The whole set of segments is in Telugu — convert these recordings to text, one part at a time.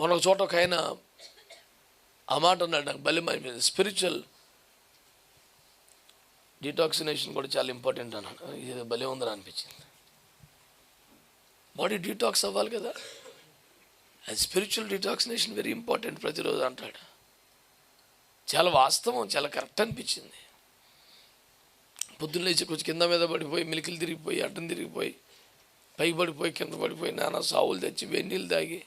మొన్న ఒక చోట ఒక ఆయన ఆ మాట అన్నాడు నాకు బలి స్పిరిచువల్ డీటాక్సినేషన్ కూడా చాలా ఇంపార్టెంట్ అన్నాడు. ఇది భలే ఉందని అనిపించింది. బాడీ డీటాక్స్ అవ్వాలి కదా. అది స్పిరిచువల్ డీటాక్సినేషన్ వెరీ ఇంపార్టెంట్ ప్రతిరోజు అంటాడు. చాలా వాస్తవం చాలా కరెక్ట్ అనిపించింది. పొద్దున్న లేచి కొంచెం కింద మీద పడిపోయి మిలికిలు తిరిగిపోయి అడ్డం తిరిగిపోయి పైకి పడిపోయి కింద పడిపోయి నానా సావులు తెచ్చి వేడి నీళ్ళు తాగి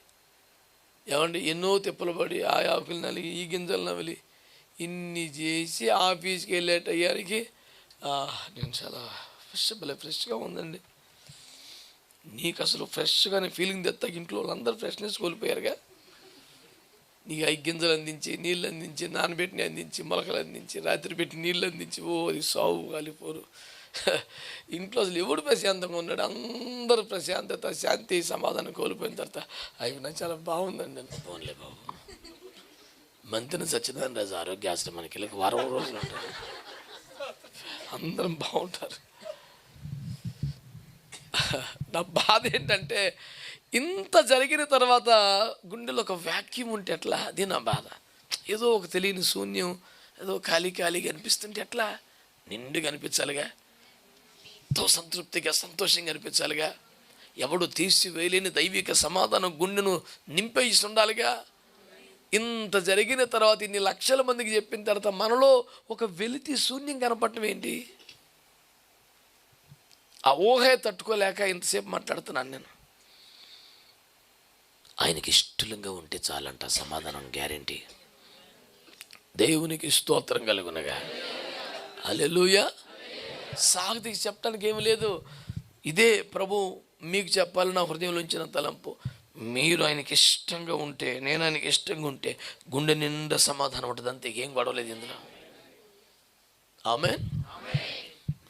ఏమండి? ఎన్నో తిప్పలు పడి ఆ ఆకులు నలిగి ఈ గింజలు నమిలి ఇన్ని చేసి ఆఫీస్కి వెళ్ళే టయ్యానికి నేను చాలా ఫ్రెష్ భలే ఫ్రెష్గా ఉందండి. నీకు అసలు ఫ్రెష్గానే ఫీలింగ్ తెత్తా ఇంట్లో వాళ్ళందరూ ఫ్రెష్నెస్ కోల్పోయారుగా. నీకు ఐదు గింజలు అందించి నీళ్ళు అందించి నానబెట్టిన అందించి మొలకలు అందించి రాత్రి పెట్టి నీళ్ళు అందించి ఓ అది సాగు కాలిపోరు. ఇంట్లో అసలు ఎవడు ప్రశాంతంగా ఉన్నాడు? అందరూ ప్రశాంతత శాంతి సమాధానం కోల్పోయిన తర్వాత అవి నాకు చాలా బాగుందండి. నేను ఫోన్లే బాబు. మంత్రిని సత్యనారాయణ రాజు ఆరోగ్యాశ్రమానికి వెళ్ళి వారం రోజులు ఉంటారు అందరం బాగుంటారు. నా బాధ ఏంటంటే ఇంత జరిగిన తర్వాత గుండెలో ఒక వ్యాక్యూమ్ ఉంటే ఎట్లా? అది నా బాధ. ఏదో ఒక తెలియని శూన్యం ఏదో ఖాళీ ఖాళీగా అనిపిస్తుంటే ఎట్లా? నిండుగా అనిపించాలిగా. ఎంతో సంతృప్తిగా సంతోషంగా అనిపించాలిగా. ఎవడు తీసివేయలేని దైవిక సమాధానం గుండెను నింపేసి ఉండాలిగా ఇంత జరిగిన తర్వాత ఇన్ని లక్షల మందికి చెప్పిన తర్వాత మనలో ఒక వెలితి శూన్యం కనపడటం ఏంటి? ఆ ఊహే తట్టుకోలేక ఇంతసేపు మాట్లాడుతున్నాను నేను. ఆయనకి ఇష్టలంగా ఉంటే చాలంట సమాధానం గ్యారంటీ. దేవునికి స్తోత్రం కలుగునగా. అలెలుయా సాగుతీకి చెప్పడానికి ఏమి లేదు. ఇదే ప్రభు మీకు చెప్పాలి నా హృదయంలో ఉంచిన తలంపు. మీరు ఆయనకి ఇష్టంగా ఉంటే నేను ఆయనకి ఇష్టంగా ఉంటే గుండె నిండా సమాధానం ఉంటుంది. అంతే ఏం గొడవలేదు ఇందులో. ఆమె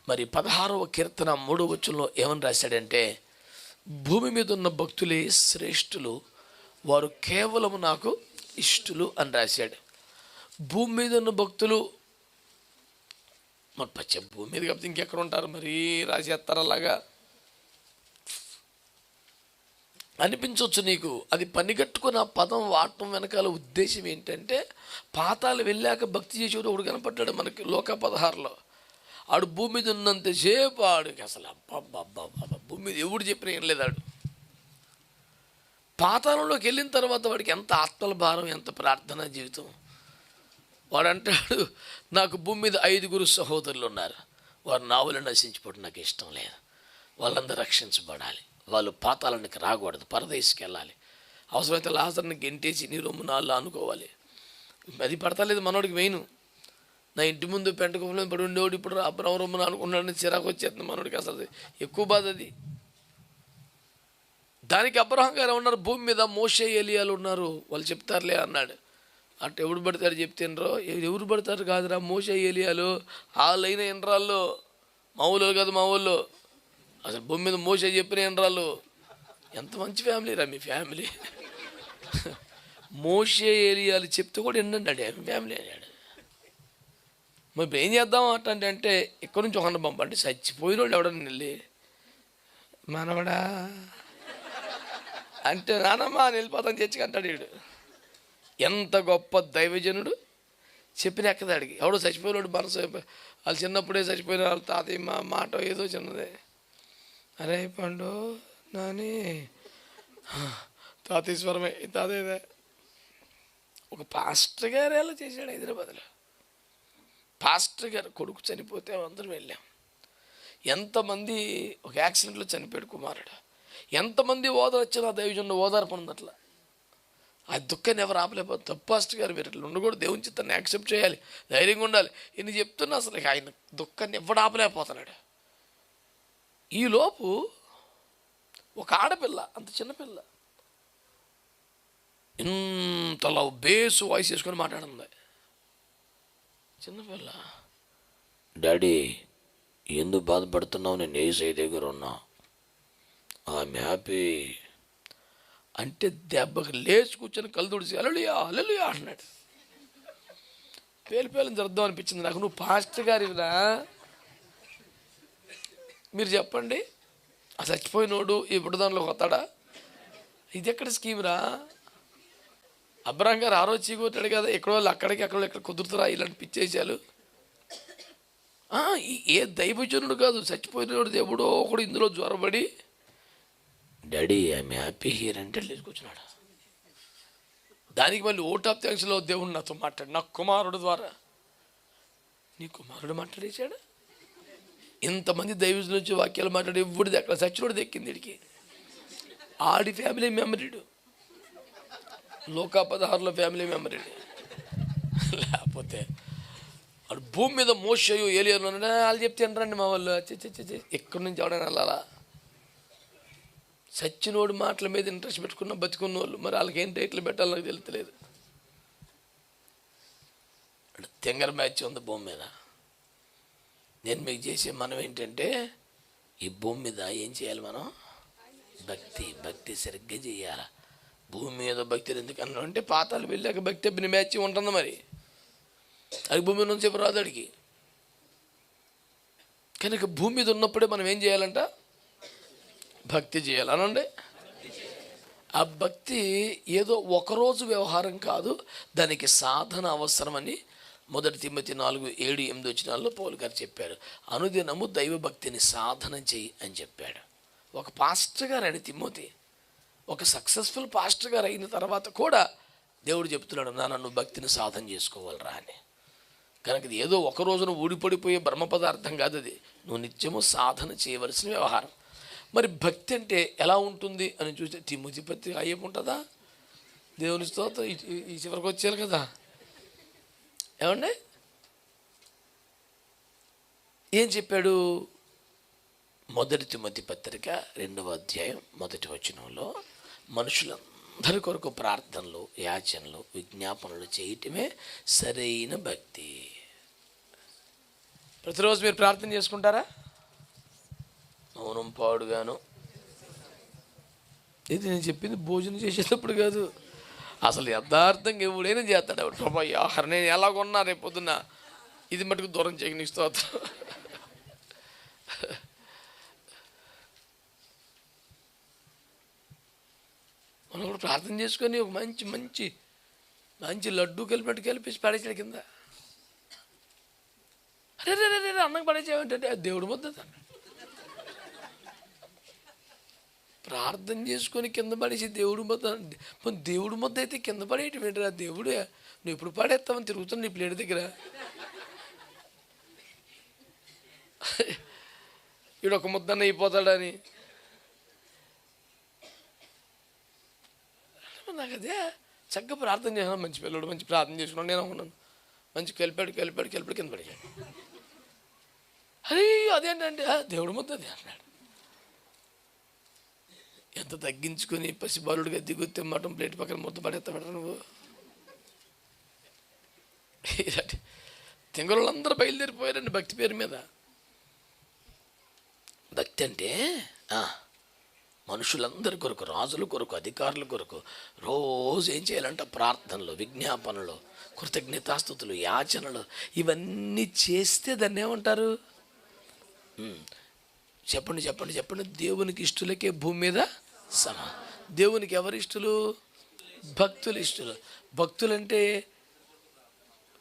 మరి పదహారవ కీర్తన మూడవ వచ్చంలో ఏమని రాశాడంటే భూమి మీద ఉన్న భక్తులే శ్రేష్ఠులు వారు కేవలం నాకు ఇష్టులు అని రాశాడు. భూమి మీద ఉన్న భక్తులు మరి పచ్చ భూమి మీద కాబట్టి ఇంకెక్కడ ఉంటారు? మరి రాసేస్తారు అలాగా అనిపించవచ్చు నీకు. అది పనిగట్టుకుని ఆ పదం వాడటం వెనకాల ఉద్దేశం ఏంటంటే పాతాలు వెళ్ళాక భక్తి చేసేవాడు ఒకడు కనపడ్డాడు మనకి లోక పదహారులో. ఆడు భూమి మీద ఉన్నంతసేపు ఆడికి అసలు అబ్బబ్బబ్బబ్బ భూమి మీద ఎవడు చెప్పిన ఏం లేదు ఆడు. పాతాళంలోకి వెళ్ళిన తర్వాత వాడికి ఎంత ఆత్మల భారం ఎంత ప్రార్థనా జీవితం. వాడంటాడు నాకు భూమి మీద ఐదుగురు సహోదరులు ఉన్నారు. వారు నావులు నశించిపోవడం నాకు ఇష్టం లేదు. వాళ్ళందరూ రక్షించబడాలి. వాళ్ళు పాతాలనికి రాకూడదు. పరదేశికి వెళ్ళాలి. అవసరమైతే లాజర్ని గెంటేసి నీ రొమ్ము నాళ్ళు అనుకోవాలి అది పడతలేదు మనోడికి మెయిన్. నా ఇంటి ముందు పెంట కుప్పలో పడి ఉండేవాడు ఇప్పుడు అబ్రహం రొమ్మున అనుకున్నాడని చిరాకు వచ్చేస్తుంది మనోడికి అసలు. ఎక్కువ బాధ అది. దానికి అబ్రహం గారు ఉన్నారు భూమి మీద మోసే ఎలియాలు ఉన్నారు. వాళ్ళు చెప్తారులే అన్నాడు. అటు ఎవడు పడతారు చెప్తేనరో? ఎవరు పడతారు కాదురా? మోస ఏలియాలు వాళ్ళైన ఎండ్రాళ్ళు మా ఊళ్ళో కాదు మా ఊళ్ళో. అసలు భూమి మీద మోసే చెప్పిన ఎండ్రాళ్ళు ఎంత మంచి ఫ్యామిలీ రా మీ ఫ్యామిలీ మోసే ఏలియాలు చెప్తే కూడా ఎన్నండి ఫ్యామిలీ అన్నాడు మరి ఇప్పుడు ఏం చేద్దాం అట్టంటే అంటే ఇక్కడ నుంచి ఒక పంపండి. చచ్చిపోయిన వాళ్ళు ఎవడని వెళ్ళి మనవడా. అంటే నానమ్మ నిలిపోతాను వెళ్ళిపోతాను అంటాడు వీడు ఎంత గొప్ప దైవజనుడు చెప్పిన ఎక్కదాడికి ఎవడో చచ్చిపోయాడు మనసు వాళ్ళు చిన్నప్పుడే చచ్చిపోయిన వాళ్ళ తాతయ్య మా మాట ఏదో చిన్నదే. అరే పండు నాని. తాతీశ్వరమే తాతయ్యదే ఒక పాస్టర్ గారు ఎలా చేశాడు హైదరాబాద్లో. పాస్టర్ గారు కొడుకు చనిపోతే అందరం వెళ్ళాం. ఎంతమంది ఒక యాక్సిడెంట్లో చనిపోయాడు కుమారుడు. ఎంతమంది ఓదార్చిన దైవజనుడు ఓదార్పు ఉంది అట్లా ఆ దుఃఖాన్ని ఎవరు ఆపలేకపోతే తప్పాస్ట్ గారు మీరు ఇట్లా ఉండకూడదు దేవుని చిత్తాన్ని యాక్సెప్ట్ చేయాలి. ధైర్యంగా ఉండాలి. ఇన్ని చెప్తున్నా అసలు ఆయన దుఃఖాన్ని ఎవడు ఆపలేకపోతున్నాడు? ఈలోపు ఒక ఆడపిల్ల అంత చిన్నపిల్ల ఇంతలా బేసు వాయిస్ చేసుకొని మాట్లాడింది చిన్నపిల్ల డాడీ ఎందుకు బాధపడుతున్నావు? నేను ఏసై దగ్గర ఉన్నా. ఐఎమ్ హ్యాపీ అంటే దెబ్బకి లేచి కూర్చొని కళ్ళు తుడిచి అలలుయా అలలుయా అన్నాడు. పేలు పేలని జరుద్దాం అనిపించింది నాకు. నువ్వు పాస్టర్ గారినా మీరు చెప్పండి. ఆ చచ్చిపోయినోడు ఈ బుడ్డదానిలో కొత్తాడా? ఇది ఎక్కడ స్కీమ్రా అబ్రాహం గారు ఆ రోజు చీకొట్టాడు కదా ఎక్కడో వాళ్ళు అక్కడికి అక్కడ ఎక్కడ కుదురుతారా ఇలాంటి పిచ్చేసాలు ఏ దైవజనుడు కాదు చచ్చిపోయినోడు దేవుడో ఒకడు ఇందులో జ్వరబడి డాడీ ఐఎమ్ హ్యాపీ హియర్ అంటే లేచుకొచ్చినాడు దానికి మళ్ళీ ఓట్ ఆఫ్ థ్యాంక్స్లో దేవుడు నాతో మాట్లాడు. నా కుమారుడు ద్వారా. నీ కుమారుడు మాట్లాడేశాడు? ఇంతమంది దైవజుల నుంచి వాక్యాలు మాట్లాడి ఇవ్వడిది అక్కడ సచ్చినోడు దక్కింది ఇడికి. ఆడి ఫ్యామిలీ మెంబరీడు లోకా పదహారులో ఫ్యామిలీ మెమరీడు లేకపోతే వాడు భూమి మీద మోసయు ఏలియను వాళ్ళు చెప్తే రండి మా వాళ్ళు. చి ఎక్కడి నుంచి ఎవడైనా వెళ్ళాలా? సచ్చినోడు మాటల మీద ఇంట్రెస్ట్ పెట్టుకున్న బతుకున్న వాళ్ళు మరి వాళ్ళకి ఏం రేట్లు పెట్టాలో నాకు తెలుస్తలేదు తెంగర మ్యాచ్ ఉంది భూమి మీద. నేను మీకు చేసే మనం ఏంటంటే ఈ భూమి మీద ఏం చేయాలి మనం? భక్తి భక్తి సరిగ్గా చేయాలి? భూమి మీద భక్తి ఎందుకన్నా అంటే పాతాలు వెళ్ళాక భక్తి అబ్బిన మ్యాచ్ ఉంటుంది మరి. అది భూమి మీద నుంచి రాదు అడిగి కనుక భూమి మీద ఉన్నప్పుడే మనం ఏం చేయాలంట? భక్తి చేయాలి అనండి ఆ భక్తి ఏదో ఒకరోజు వ్యవహారం కాదు దానికి సాధన అవసరమని మొదటి తిమ్మతి నాలుగు ఏడు ఎనిమిది వచ్చినాల్లో పౌలు గారు చెప్పాడు అనుదినము దైవ భక్తిని సాధన చేయి అని చెప్పాడు. ఒక పాస్టర్ గారు అని తిమ్మతి ఒక సక్సెస్ఫుల్ పాస్టర్ గారు అయిన తర్వాత కూడా దేవుడు చెప్తున్నాడు నా నన్ను భక్తిని సాధన చేసుకోవాలరా అని. కనుక ఏదో ఒక రోజున ఊడిపడిపోయే బ్రహ్మ పదార్థం కాదు అది. నువ్వు నిత్యము సాధన చేయవలసిన వ్యవహారం. మరి భక్తి అంటే ఎలా ఉంటుంది అని చూస్తే తిమ్మతి పత్రిక అయ్యకుంటుందా దేవుని స్తోత్రం ఈ- ఈ చివరికి వచ్చేయాలి కదా. ఏమండి? ఏం చెప్పాడు? మొదటి తిమ్మతి పత్రిక రెండవ అధ్యాయం మొదటి వచనంలో మనుషులందరి కొరకు ప్రార్థనలు యాచనలు విజ్ఞాపనలు చేయటమే సరైన భక్తి. ప్రతిరోజు మీరు ప్రార్థన చేసుకుంటారా? మౌనం పాడుగాను. ఇది నేను చెప్పింది భోజనం చేసేటప్పుడు కాదు. అసలు యథార్థంగా ఎవడైనా చేస్తాడు ఎవడు. ప్రభా ఆహారం నేను ఎలా కొన్నా రేపు పొద్దున్న ఇది మటుకు దూరం చేయక స్తోత్రం. మనం కూడా ప్రార్థన చేసుకొని ఒక మంచి మంచి మంచి లడ్డు కలిపి కలిపేసి పడేసాడు కింద. అరే రే రే అన్నకు అన్నం పడేసామంటే దేవుడు ముద్ద ప్రార్థన చేసుకొని కింద పడేసి దేవుడు ముద్ద పోనీ దేవుడు ముద్ద అయితే కింద పడేయటం ఏంటిరా దేవుడే నువ్వు ఇప్పుడు పాడేస్తావని తిరుగుతున్నా నీ ప్లేట్ దగ్గర. ఈడు ఒక ముద్దన్న అయిపోతాడని. నాకు అదే చక్కగా ప్రార్థన చేసాను మంచి పిల్లడు మంచి ప్రార్థన చేసుకున్నాను నేను అనుకున్నాను మంచి కలిపాడు కలిపాడు కలిపాడు కింద పడేసాడు అరే అదేంటంటే "ఆ, దేవుడు ముద్ద అదే అన్నాడు. ఎంత తగ్గించుకొని పసిబాలుడిగా దిగు తిమ్మటం ప్లేట్ పక్కన ముద్ద పడేస్తా నువ్వు? ఇలాంటి బయలుదేరిపోయారండి భక్తి పేరు మీద. భక్తి అంటే? మనుషులందరి కొరకు రాజుల కొరకు అధికారుల కొరకు రోజు ఏం చేయాలంటే? ప్రార్థనలు విజ్ఞాపనలు కృతజ్ఞతాస్థుతులు యాచనలు ఇవన్నీ చేస్తే దాన్ని ఏమంటారు? చెప్పండి చెప్పండి చెప్పండి. దేవునికి ఇష్టలకే భూమి మీద సమ. దేవునికి ఎవరి ఇష్టలు భక్తులు ఇష్టలు భక్తులంటే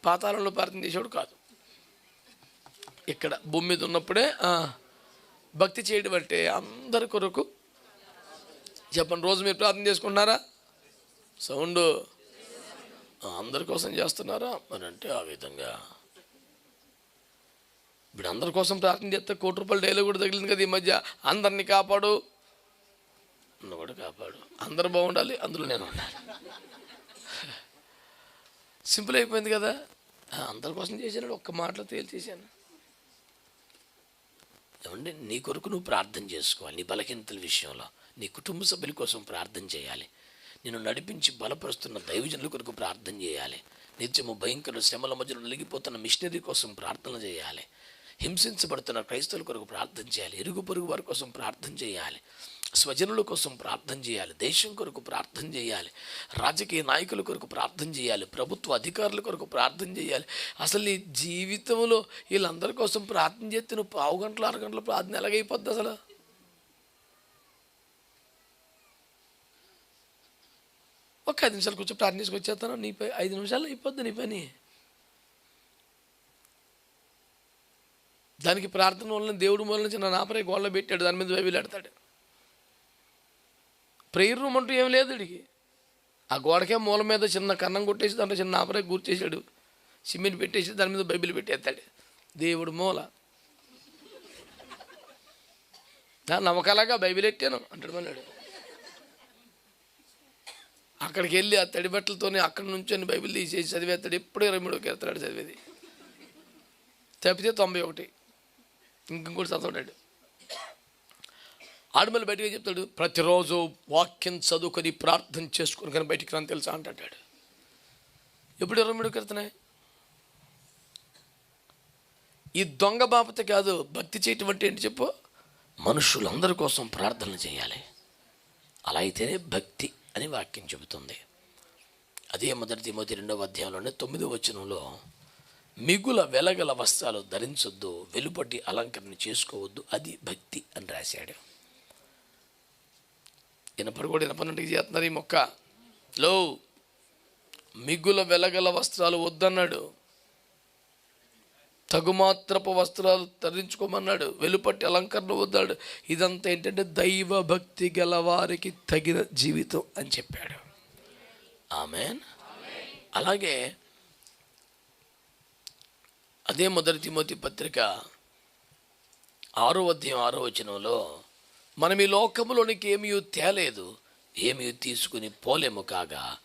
పాతాళంలో ప్రార్థన చేసేవాడు కాదు. ఇక్కడ భూమి మీద ఉన్నప్పుడే భక్తి చేయడం అంటే అందరి కొరకు. చెప్పండి రోజు మీరు ప్రార్థన చేసుకుంటున్నారా? సౌండ్ అందరి కోసం చేస్తున్నారా? మరి అంటే ఆ విధంగా. ఇప్పుడు అందరి కోసం ప్రార్థన చేస్తే కోటి రూపాయలు డైలాగ్ కూడా తగిలింది కదా ఈ మధ్య. అందరిని కాపాడు. నువ్వు కూడా కాపాడు. అందరు బాగుండాలి అందులో నేను ఉండాలి సింపుల్ అయిపోయింది కదా? అందరి కోసం చేశాను ఒక్క మాటలో తేల్చేశాను. ఏమంటే నీ కొరకు నువ్వు ప్రార్థన చేసుకోవాలి నీ బలహీనతల విషయంలో నీ కుటుంబ సభ్యుల కోసం ప్రార్థన చేయాలి. నిన్ను నడిపించి బలపరుస్తున్న దైవజనుల కొరకు ప్రార్థన చేయాలి. నిత్యము భయంకర శ్రమల మధ్యలో నలిగిపోతున్న మిషనరీ కోసం ప్రార్థన చేయాలి. హింసించబడుతున్న క్రైస్తవుల కొరకు ప్రార్థన చేయాలి. ఇరుగు పొరుగు వారి కోసం ప్రార్థన చేయాలి. స్వజనుల కోసం ప్రార్థన చేయాలి దేశం కొరకు ప్రార్థన చేయాలి రాజకీయ నాయకుల కొరకు ప్రార్థన చేయాలి ప్రభుత్వ అధికారుల కొరకు ప్రార్థన చేయాలి. అసలు నీ జీవితంలో వీళ్ళందరి కోసం ప్రార్థన చేస్తే నువ్వు పావు గంటలు అరగంటలు ప్రార్థన ఎలాగైపోద్ది అసలు? ఒక ఐదు నిమిషాలు కూర్చో ప్రార్థన చేసుకొచ్చేస్తాను నీ పై ఐదు నిమిషాలు అయిపోద్ది నీ పని. దానికి ప్రార్థన వలన దేవుడు మూలన చిన్న నాపరే గోళ్ళ పెట్టాడు దాని మీద బైబిల్ పెడతాడు ప్రేయర్ రూమ్ అంటూ ఏం లేదు ఇడికి ఆ గోడకే మూల మీద చిన్న కన్నం కొట్టేసి దాంట్లో చిన్న ఆపరే గుర్తేసాడు సిమెంట్ పెట్టేసి దాని మీద బైబిల్ పెట్టేస్తాడు. దేవుడు మూల. నా నమ్మకాలాగా బైబిల్ ఎట్టాను? అంటాడు మన్నాడు. అక్కడికి వెళ్ళి ఆ తడి బట్టలతోనే అక్కడ నుంచి బైబిల్ తీసేసి చదివేస్తాడు. ఎప్పుడు ఇరవై మూడుకి వెళ్తాడు చదివేది. తప్పితే తొంభై ఒకటి. ఇంకొకటి చదవడాడు ఆడమల్లి బయటకు చెప్తాడు ప్రతిరోజు వాక్యం చదువుకొని ప్రార్థన చేసుకుని కానీ బయటికి రాని తెలుసా? అంటాడు ఎప్పుడు ఇరవై మూడు వెళ్తున్నాయి ఈ దొంగ బాపత కాదు భక్తి చేయటం అంటే ఏంటి చెప్పు? మనుషులందరి కోసం ప్రార్థన చేయాలి. అలా అయితేనే భక్తి అని వాక్యం చెబుతుంది. అదే మొదటి తిమోతి రెండవ అధ్యాయంలోనే తొమ్మిదో వచనంలో మిగుల వెలగల వస్త్రాలు ధరించొద్దు వెలుపటి అలంకరణ చేసుకోవద్దు అది భక్తి అని రాశాడు. ఇనపడు కూడా ఇనపన్నట్టుగా చేస్తున్నారు ఈ మొక్క. లో మిగుల వెలగల వస్త్రాలు వద్దన్నాడు. తగుమాత్రపు వస్త్రాలు ధరించుకోమన్నాడు. వెలుపట్టి అలంకరణ వద్దాడు ఇదంతా ఏంటంటే దైవ భక్తి గల వారికి తగిన జీవితం అని చెప్పాడు. ఆమెన్. అలాగే అదే మొదటి తిమోతి పత్రిక ఆరో అధ్యాయం ఆరో వచనంలో మనం ఈ లోకంలోనికి ఏమీ తేలేదు ఏమీ తీసుకుని పోలేము కాగా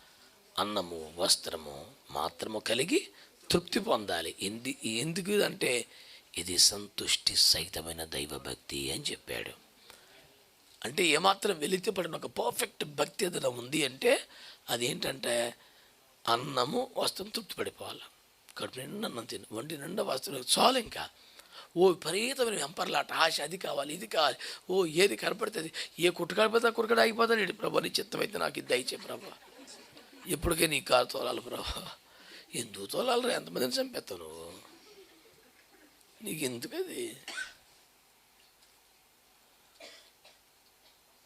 అన్నము వస్త్రము మాత్రము కలిగి తృప్తి పొందాలి. ఎందు ఎందుకు అంటే ఇది సంతుష్టి సహితమైన దైవభక్తి అని చెప్పాడు. అంటే ఏమాత్రం వెలితే పడిన ఒక పర్ఫెక్ట్ భక్తి ఏదైనా ఉంది అంటే అదేంటంటే అన్నము వస్త్రం తృప్తి పడిపోవాలి. కడుపు నిండా అన్నం తిను వంటి నిండా వస్త్రం చాలు ఇంకా. ఓ విపరీతమైన వెంపర్లాట. ఆశ అది కావాలి ఇది కావాలి. ఓ ఏది కనపడుతుంది? ఏ కుట్టు కనపడితే కురకడ ఆగిపోతాడు ఇటు ప్రభా? నీ చిత్తమైతే నాకు ఇది దయచే ప్రభా. ఎప్పటికే నీ కారు తోలాలి ప్రభా. ఎందుకు తోలాలి ఎంతమందిని చంపేస్తావు నీకు ఎందుకది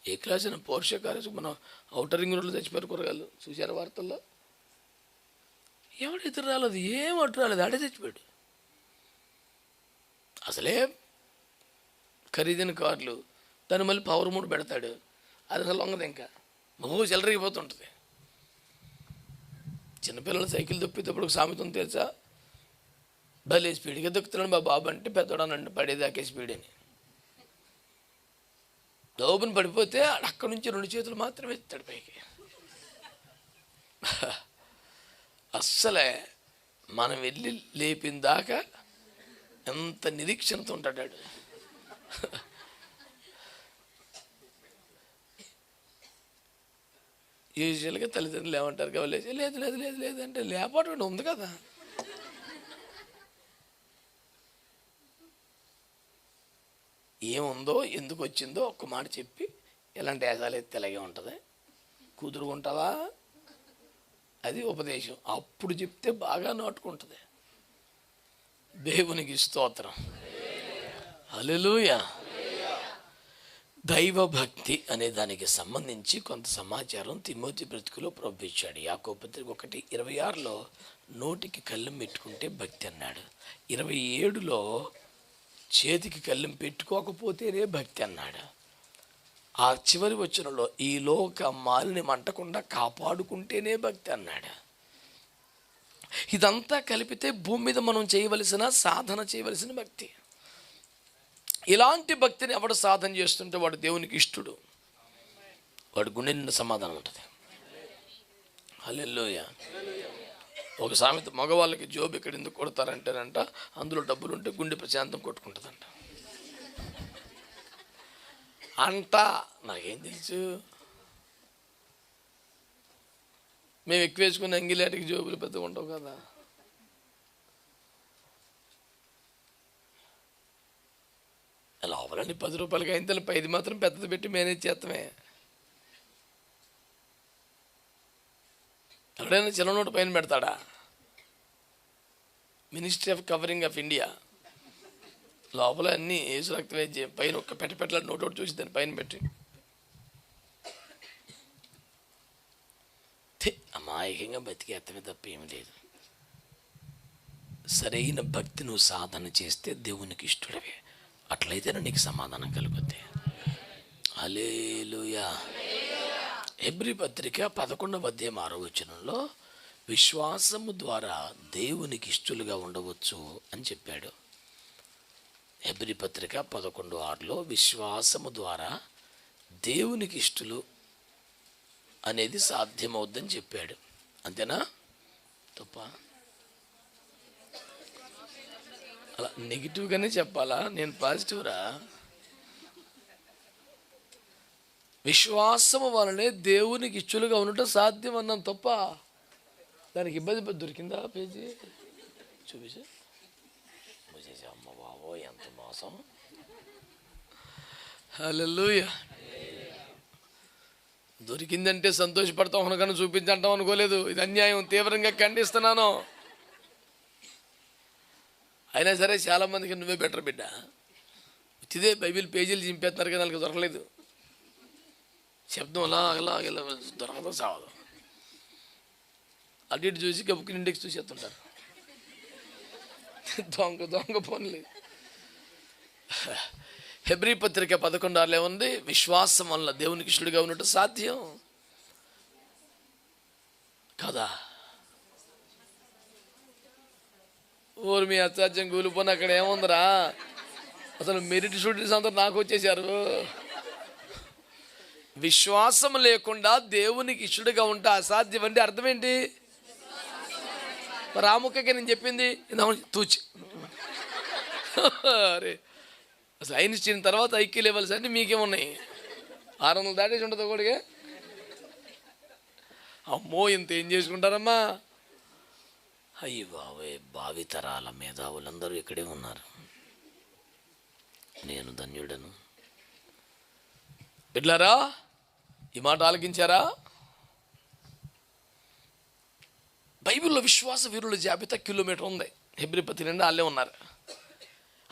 ఏ క్లాస్ అయినా పోర్షే కాలేజ్ మనం అవుటర్ రింగ్ రోడ్లు చచ్చిపోయారు కూరగాయలు. చూశారు వార్తల్లో? ఎవడు ఇద్దరు రాలేదు? ఏం అటు రాలేదు? ఆడే చచ్చిపోయాడు. అసలే ఖరీదైన కార్లు దాన్ని మళ్ళీ పవర్ మూడు పెడతాడు. అది అసలు లొంగదు ఇంకా. మొహు చెలరిగిపోతుంటుంది చిన్నపిల్లలు సైకిల్ దొప్పేటప్పుడు ఒక సామెతం తెలుసా? భలే స్పీడ్గా దొక్కుతున్నాడు మా బాబు అంటే పెద్దోడనండి పడేదాకే స్పీడ్ అని. దోబుని పడిపోతే ఆడు అక్కడి నుంచి రెండు చేతులు మాత్రమే ఎత్తాడు పైకి. అస్సలే మనం వెళ్ళి లేపిందాకా ఎంత నిరీక్షణతో ఉంటాడాడు యూజువల్గా తల్లిదండ్రులు ఏమంటారు కావాలి లేదు లేదు లేదు లేదు అంటే లేపాటు ఉంది కదా. ఏముందో ఎందుకు వచ్చిందో ఒక్క మాట చెప్పి ఇలాంటి వేసాలు అయితే ఇలాగే ఉంటుంది? కుదురుకుంటావా అది ఉపదేశం. అప్పుడు చెప్తే బాగా నాటుకుంటుంది. దేవునికి స్తోత్రం. దైవ దైవభక్తి అనే దానికి సంబంధించి కొంత సమాచారం తిమోతి బ్రతుకులో ప్రవేశించాడు యాకో పత్రిక ఒకటి ఇరవై ఆరులో నోటికి కళ్ళెం పెట్టుకుంటే భక్తి అన్నాడు. ఇరవై ఏడులో చేతికి కళ్ళెం పెట్టుకోకపోతేనే భక్తి అన్నాడు. ఆ చివరి వచనంలో ఈ లోక మాలిని మంటకుండా కాపాడుకుంటేనే భక్తి అన్నాడు. ఇదంతా కలిపితే భూమి మీద మనం చేయవలసిన సాధన చేయవలసిన భక్తి. ఇలాంటి భక్తిని ఎవడు సాధన చేస్తుంటే వాడు దేవునికి ఇష్టడు. వాడు గుండె నిండా సమాధానం ఉంటుంది. హలెల్లోయ. ఒక సామెత మగవాళ్ళకి జోబు ఇక్కడ ఎందుకు కొడతారంటేనంట అందులో డబ్బులు ఉంటే గుండె ప్రశాంతం కొట్టుకుంటుందంట. అంట నాకేం తెలుసు. మేము ఎక్కువ వేసుకున్న అంగిలేటికి జోబులు పెద్దగా ఉండవు కదా. లోపలండి పది రూపాయలకి అయిన తెలిపి ఐదు మాత్రం పెద్దది పెట్టి మేనేజ్ చేస్తామే. ఎవడైనా చిన్న నోటు పైన పెడతాడా? Ministry of covering of India. లోపల అన్నీ ఏసు రక్తమే పైన ఒక్క పెట్ట పెట్టలాంటి నోట్ ఒకటి చూసి దాన్ని పైన పెట్టి. అమాయకంగా బతికేత్తమే తప్ప ఏమి లేదు. సరైన భక్తి నువ్వు సాధన చేస్తే దేవునికి ఇష్టడవే. అట్లయితేనే నీకు సమాధానం కలుగుద్ది. అలేలుయా ఎబ్రి పత్రిక పదకొండవ అధ్యాయం ఆరో వచనంలో విశ్వాసము ద్వారా దేవునికి ఇష్టలుగా ఉండవచ్చు అని చెప్పాడు. ఎబ్రి పత్రిక పదకొండు ఆరులో విశ్వాసము ద్వారా దేవునికి ఇష్టలు అనేది సాధ్యమవుద్దని చెప్పాడు. అంతేనా? తప్ప? అలా నెగిటివ్గానే చెప్పాలా? నేను పాజిటివ్రా? విశ్వాసము వలనే దేవునికి ఇచ్చులుగా ఉండటం సాధ్యం అన్నాను తప్ప దానికి ఇబ్బంది దొరికిందా పేజీ? చూపించా. అమ్మ బాబో ఎంత మోసం. హలో దొరికిందంటే సంతోషపడతాం అనగానే చూపించంటాం అనుకోలేదు. ఇది అన్యాయం. తీవ్రంగా ఖండిస్తున్నాను. అయినా సరే చాలామందికి నువ్వే బెటర్ బిడ్డ. ఇదే బైబిల్ పేజీలు చింపేస్తున్నారు కదా వాళ్ళకి దొరకలేదు. శబ్దం అలా అలా ఇలా దొరకదు సావదు అటు ఇటు చూసి గబుక్కి ఇండెక్స్ చూసేస్తుంటారు. దొంగ దొంగ పనులు. హెబ్రి పత్రిక పదకొండు ఉంది విశ్వాసం వల్ల దేవునికి ఇష్టడుగా ఉన్నట్టు సాధ్యం? కదా? ఊరు మీ అత్యాధ్యం కూలిపోయిన అక్కడ ఏముందిరా? అసలు మెరిట్ షూటింగ్స్ అందరూ నాకు వచ్చేసారు విశ్వాసం లేకుండా దేవునికి ఇష్టడుగా ఉంటే అసాధ్యం అంటే అర్థం ఏంటి? నేను చెప్పింది తూచి. అరే అసలు ఐన్స్టీన్ తర్వాత ఐక్య లెవెల్స్ అంటే మీకేమున్నాయి? ఆరు వందలు దాటేసి ఉంటుంది ఒకటిగా అమ్మో ఇంత ఏం చేసుకుంటారమ్మా? అయ్యి బావే భావితరాల మేధావులందరూ ఇక్కడే ఉన్నారు. నేను ధన్యుడను. బిడ్లారా ఈ మాట ఆలకించారా? బైబిల్లో విశ్వాస వీరుల జాబితా కిలోమీటర్ ఉంది. హెబ్రిపతి నిండా వాళ్ళే ఉన్నారు.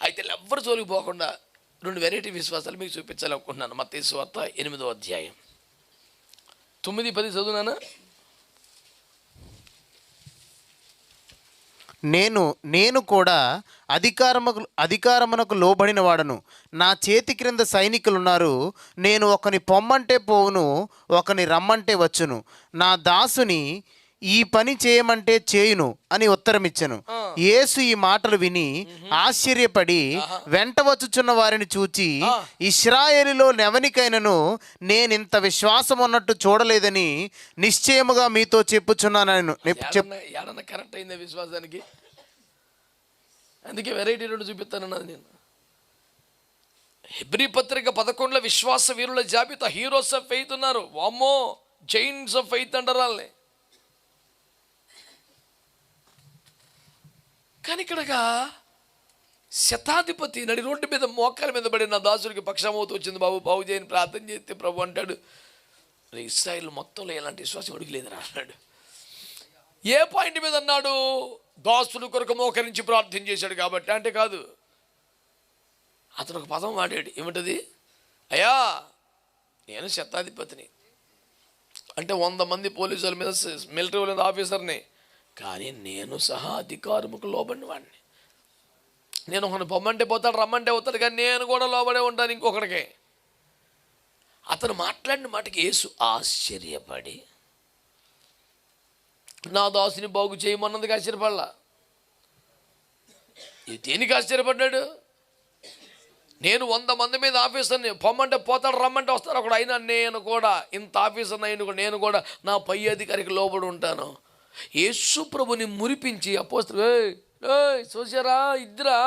అయితే ఎవ్వరు జోలికి పోకుండా రెండు వెరైటీ విశ్వాసాలు మీకు చూపించాలనుకుంటున్నాను. మత వార్త ఎనిమిదో అధ్యాయం. తొమ్మిది పది చదువునానా నేను నేను కూడా అధికారముకు అధికారమునకు లోబడిన వాడను నా చేతి క్రింద సైనికులున్నారు. నేను ఒకని పొమ్మంటే పోవును ఒకని రమ్మంటే వచ్చును. నా దాసుని ఈ పని చేయమంటే చేయును అని ఉత్తరమిచ్చెను. యేసు ఈ మాటలు విని ఆశ్చర్యపడి వెంట వచ్చుచున్న వారిని చూచి. ఇస్రాయేలులో నెవనికైనను నేనింత విశ్వాసం ఉన్నట్టు చూడలేదని నిశ్చయముగా మీతో చెప్పుచున్నాను కరెక్ట్ అయిందా విశ్వాసానికి. అందుకే వెరైటీ రెండు చూపిస్తానన్నది నేను. హెబ్రి పత్రిక పదకొండులో విశ్వాస వీరుల జాబితా హీరోస్ ఆఫ్ ఫెయిత్ ఉన్నారు. వామ్మో జైన్స్ ఆఫ్ ఫెయిత్ అంటారు వాళ్ళని. కానీ ఇక్కడగా శతాధిపతి నడి రోడ్డు మీద మోకాల మీద పడి నా దాసుడికి పక్షమవుతూ వచ్చింది బాబు. బాబు చేయని ప్రార్థన చేస్తే ప్రభు అంటాడు ఇస్రాయిల్ మొత్తంలో ఎలాంటి విశ్వాసం అడుగులేదని అన్నాడు. ఏ పాయింట్ మీద అన్నాడు? దాసుడు కొరకు మోకరించి ప్రార్థన చేశాడు కాబట్టి. అంటే కాదు అతను ఒక పదం వాడాడు. ఏమిటది? అయ్యా నేను శతాధిపతిని. అంటే వంద మంది పోలీసుల మీద మిలిటరీ ఆఫీసర్ని కానీ నేను సహా అధికారముకు లోబడిన వాడిని నేను ఒకరిని పొమ్మంటే పోతాడు రమ్మంటే పోతాడు కానీ నేను కూడా లోబడే ఉంటాను ఇంకొకడికి. అతను మాట్లాడిన మాటకి యేసు ఆశ్చర్యపడి నా దాసుని బాగు చేయమన్నందుకు ఆశ్చర్యపడలా. ఇది దేనికి ఆశ్చర్యపడ్డాడు? నేను వంద మంది మీద ఆఫీసర్ని పొమ్మంటే పోతాడు రమ్మంటే వస్తాడు. ఒకడు అయినా నేను కూడా ఇంత ఆఫీసర్ని అయిన కూడా నేను కూడా నా పై అధికారికి లోబడి ఉంటాను. యేసు ప్రభుని మురిపించి అపోస్తులు ఏయ్ చూసారా ఇద్దరా?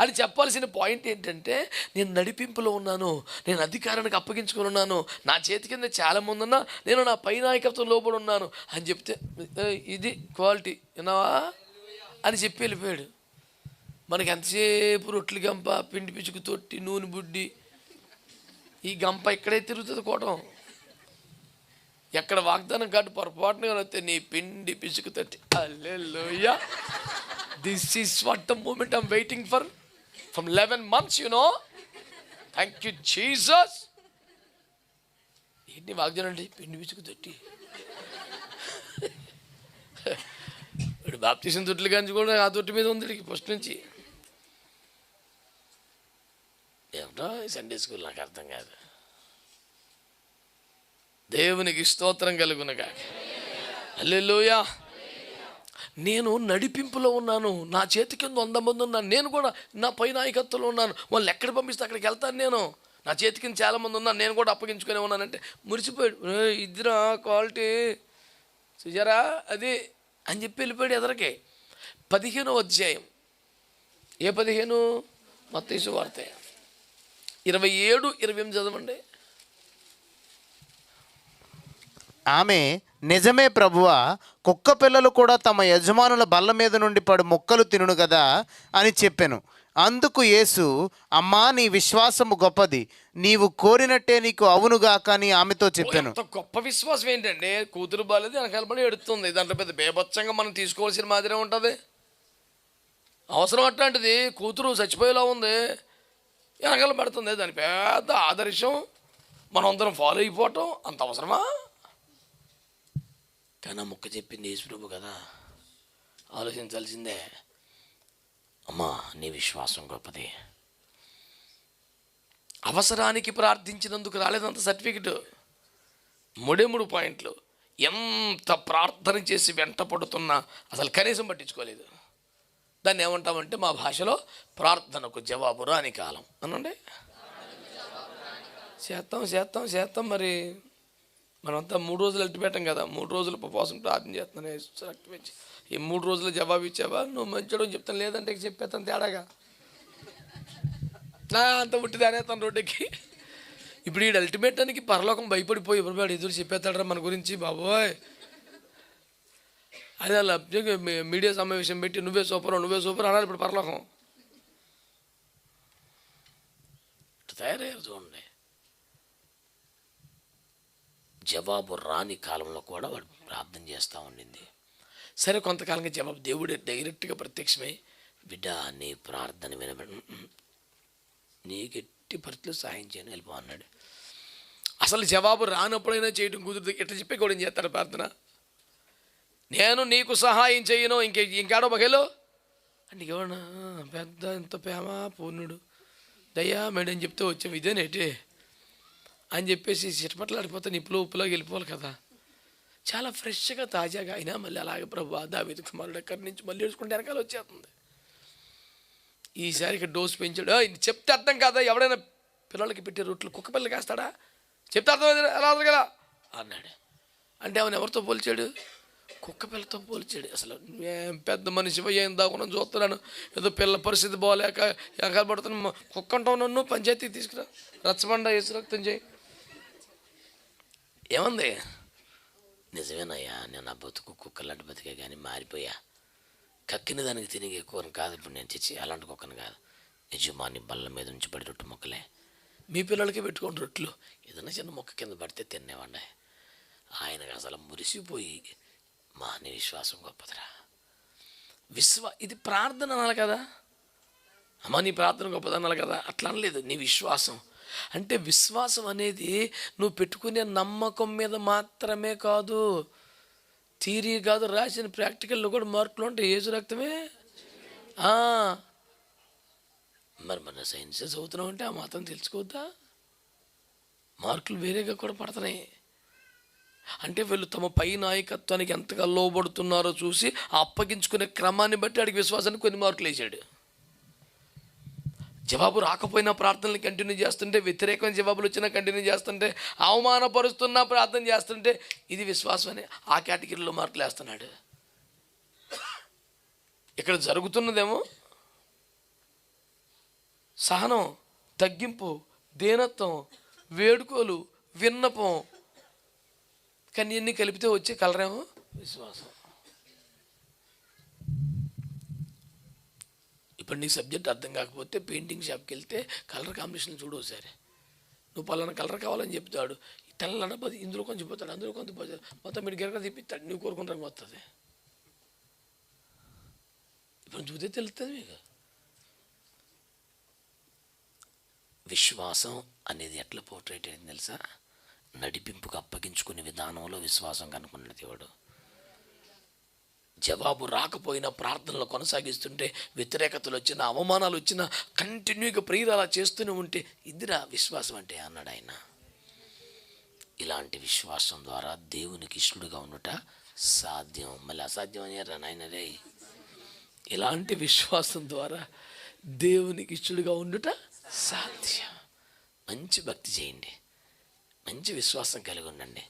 అని చెప్పాల్సిన పాయింట్ ఏంటంటే నేను నడిపింపులో ఉన్నాను నేను అధికారానికి అప్పగించుకొని ఉన్నాను నా చేతి కింద చాలా మంది ఉన్నా నేను నా పై నాయకత్వం లోబడి ఉన్నాను. అని చెప్తే ఇది క్వాలిటీ విన్నావా? అని చెప్పి వెళ్ళిపోయాడు. మనకి ఎంతసేపు రొట్టెలు గంప పిండి పిచ్చుకు తొట్టి నూనె బుడ్డి ఈ గంప ఇక్కడే తిరుగుతుంది కోటం. ఎక్కడ వాగ్దానం కాదు పొరపాటున వస్తే నీ పిండి పిసుకు తట్టి. Alleluia this is what the moment I'm waiting for from eleven months you know thank you Jesus ఏంటి వాగ్దానం అండి పిండి పిసుకు తట్టి? బాప్తీసిన తొట్టులు గంజి కూడా ఆ తొట్టి మీద ఉంది వీడికి ఫస్ట్ నుంచి. ఏమిటో ఈ సండే స్కూల్ నాకు అర్థం కాదు. దేవునికి స్తోత్రం కలుగునగా అల్లెలుయా నేను నడిపింపులో ఉన్నాను. నా చేతి కింద వంద మంది ఉన్నాను నేను కూడా నా పై నాయకత్వంలో ఉన్నాను. వాళ్ళు ఎక్కడ పంపిస్తే అక్కడికి వెళ్తాను నేను. నా చేతి కింద చాలా మంది ఉన్నాను నేను కూడా అప్పగించుకునే ఉన్నానంటే మురిసిపోయాడు. ఇద్దరా క్వాలిటీ. చూసారా? అది. అని చెప్పి వెళ్ళిపోయాడు ఎదరికి. పదిహేనో అధ్యాయం. ఏ పదిహేను? మత్తయి వార్త. ఇరవై ఏడు ఇరవై ఎనిమిది చదవండి. ఆమె నిజమే ప్రభువా కుక్క పిల్లలు కూడా తమ యజమానుల బల్ల మీద నుండి పడు మొక్కలు తినును కదా అని చెప్పాను. అందుకు యేసు అమ్మా నీ విశ్వాసము గొప్పది. నీవు కోరినట్టే నీకు అవునుగాక అని ఆమెతో చెప్పాను. గొప్ప విశ్వాసం ఏంటంటే కూతురు బాలేదు వెనకాలబడి ఎడుతుంది. దాంట్లో పెద్ద బేభత్సంగా మనం తీసుకోవాల్సిన మాదిరే ఉంటుంది. అవసరం అట్లాంటిది. కూతురు చచ్చిపోయేలా ఉంది. వెనకాల పడుతుంది. దాని పెద్ద ఆదర్శం. మనం అందరం ఫాలో అయిపోవటం. అంత అవసరమా? కానీ ఆ ముక్క చెప్పింది యేసుప్రభు కదా. ఆలోచించాల్సిందే. అమ్మా నీ విశ్వాసం గొప్పది. అవసరానికి ప్రార్థించినందుకు రాలేదంత సర్టిఫికెట్. మూడే మూడు పాయింట్లు. ఎంత ప్రార్థన చేసి వెంట పడుతున్నా అసలు కనీసం పట్టించుకోలేదు. దాన్ని ఏమంటామంటే మా భాషలో ప్రార్థనకు జవాబు రాని కాలం. అనండి? చేస్తాం చేస్తాం చేస్తాం మరి. మనమంతా మూడు రోజులు అట్టి కదా. మూడు రోజులు ఉపవాసం ప్రార్థన చేస్తున్నాను రక్తం ఈ మూడు రోజులు జవాబు ఇచ్చావా? నువ్వు మంచోడు చెప్తాను లేదంటే చెప్పేస్తాను తేడాగా నా అంత ఉట్టిదానే తన రోడ్డుకి. ఇప్పుడు ఈ అల్టిమేట్ అనికి పరలోకం భయపడిపోయి ఎవరు ఎదురు చెప్పేస్తాడరా మన గురించి బాబోయ్. అదే అలా మీడియా సమావేశం పెట్టి నువ్వే సూపర్ నువ్వే సూపర్ అనాలి ఇప్పుడు పరలోకం. తయారయ్యారు చూడండి. జవాబు రాని కాలంలో కూడా వాడు ప్రార్థన చేస్తూ ఉండింది. సరే కొంతకాలంగా జవాబు దేవుడే డైరెక్ట్గా ప్రత్యక్షమై బిడ్డ నీ ప్రార్థన వినబడి నీకు ఎట్టి పరిస్థితులు సహాయం చేయను వెళ్ళిపో అన్నాడు. అసలు జవాబు రానప్పుడైనా చేయడం కుదురుదు. ఎట్లా చెప్పి కూడా ఏం చేస్తాడు ప్రార్థన? నేను నీకు సహాయం చేయను ఇంకే ఇంకాడో బగలో అంటే ఎవరన్నా పెద్ద ఎంత ప్రేమ పూర్ణుడు దయ్యా మేడం చెప్తే వచ్చాం ఇదేనేటి? అని చెప్పేసి చిటపట్లాడిపోతే నిప్పులో ఉప్పులోకి వెళ్ళిపోవాలి కదా. చాలా ఫ్రెష్గా తాజాగా అయినా మళ్ళీ అలాగే ప్రభు దావేది కుమారుడు అక్కడి నుంచి మళ్ళీ ఏడుచుకుంటే వెనకాల వచ్చేస్తుంది. ఈసారికి డోస్ పెంచాడు. చెప్తే అర్థం కాదా? ఎవడైనా పిల్లలకి పెట్టే రొట్లు కుక్క పిల్లలు కాస్తాడా చెప్తే అర్థం ఎలా అర్థం కదా? అన్నాడు. అంటే ఆమెను ఎవరితో పోల్చాడు? కుక్క పిల్లతో పోల్చాడు. అసలు పెద్ద మనిషి ఏం దాకుండా చూస్తున్నాను. ఏదో పిల్ల పరిస్థితి బాగోలేక ఎక్కడ పడుతున్నా కుక్క అంటావు నన్ను? పంచాయతీకి తీసుకురా. రచ్చబండ వేసి రక్తం చేయి. ఏమంది నిజమేనయ్యా నేను నా బతుకు కుక్కలాంటి బతికే కానీ మారిపోయా. కక్కిన దానికి తినే ఎక్కువని కాదు ఇప్పుడు నేను తెచ్చి అలాంటి కుక్కను కాదు. యజమాని బల్ల మీద నుంచి పడి రొట్టె మొక్కలే. మీ పిల్లలకి పెట్టుకోండి రొట్టెలు ఏదైనా చిన్న మొక్క కింద పడితే తినేవాడి ఆయనకు అసలు మురిసిపోయి మా నీ విశ్వాసం గొప్పదిరా. విశ్వ ఇది ప్రార్థన అనాలి కదా. అమ్మ నీ ప్రార్థన గొప్పదనాలి కదా. అట్లా అనలేదు నీ విశ్వాసం. అంటే విశ్వాసం అనేది నువ్వు పెట్టుకునే నమ్మకం మీద మాత్రమే కాదు. థీరీ కాదు రాసిన ప్రాక్టికల్లో కూడా మార్కులు ఉంటాయి. ఏసు రక్తమే? మరి మన సైన్స్ చదువుతున్నాం అంటే ఆ మాత్రం తెలుసుకోవద్దా? మార్కులు వేరేగా కూడా పడుతున్నాయి. అంటే వీళ్ళు తమ పై నాయకత్వానికి ఎంతగా లోబడుతున్నారో చూసి అప్పగించుకునే క్రమాన్ని బట్టి వాడికి విశ్వాసానికి కొన్ని మార్కులు వేసాడు. జవాబు రాకపోయినా ప్రార్థనలు కంటిన్యూ చేస్తుంటే వ్యతిరేకమైన జవాబులు వచ్చినా కంటిన్యూ చేస్తుంటే అవమానపరుస్తున్నా ప్రార్థన చేస్తుంటే ఇది విశ్వాసం అని ఆ కేటగిరీలో మార్కులు వేస్తున్నాడు. ఇక్కడ జరుగుతున్నదేమో సహనం తగ్గింపు దీనత్వం వేడుకోలు విన్నపం కానీ ఎన్ని కలిపితే వచ్చే కలరేమో విశ్వాసం. ఇప్పుడు నీ సబ్జెక్ట్ అర్థం కాకపోతే పెయింటింగ్ షాప్కి వెళ్తే కలర్ కాంబినేషన్ చూడు ఒకసారి. నువ్వు పలానా కలర్ కావాలని చెప్తాడు. ఈ పది ఇందులో కొంచెం పోతాడు అందులో కొంచెం పోతాడు. మొత్తం మీరు గిరక తిప్పిస్తాడు నువ్వు కోరుకున్న రంగు వస్తుంది ఇప్పుడు చూస్తే తెలుస్తుంది మీకు. విశ్వాసం అనేది ఎట్లా పోర్ట్రేట్ అయింది తెలుసా? నడిపింపుకు అప్పగించుకునే విధానంలో విశ్వాసం కనుక్కున్నది దేవుడు. జవాబు రాకపోయినా ప్రార్థనలు కొనసాగిస్తుంటే వ్యతిరేకతలు వచ్చినా అవమానాలు వచ్చినా కంటిన్యూగా ప్రియులు అలా చేస్తూనే ఉంటే ఇదిరా విశ్వాసం అంటే అన్నాడు ఆయన. ఇలాంటి విశ్వాసం ద్వారా దేవునికి ఇష్టడుగా ఉండుట సాధ్యం. మళ్ళీ అసాధ్యం అయ్యారా నాయన? రే ఇలాంటి విశ్వాసం ద్వారా దేవునికి ఇష్టడుగా ఉండుట సాధ్యం. మంచి భక్తి చేయండి. మంచి విశ్వాసం కలిగి ఉండండి.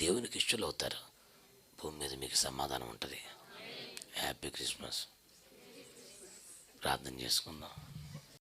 దేవునికి ఇష్టలు అవుతారు. భూమి మీద మీకు సమాధానం ఉంటుంది. హ్యాపీ క్రిస్మస్ ప్రార్థన చేసుకుందాం.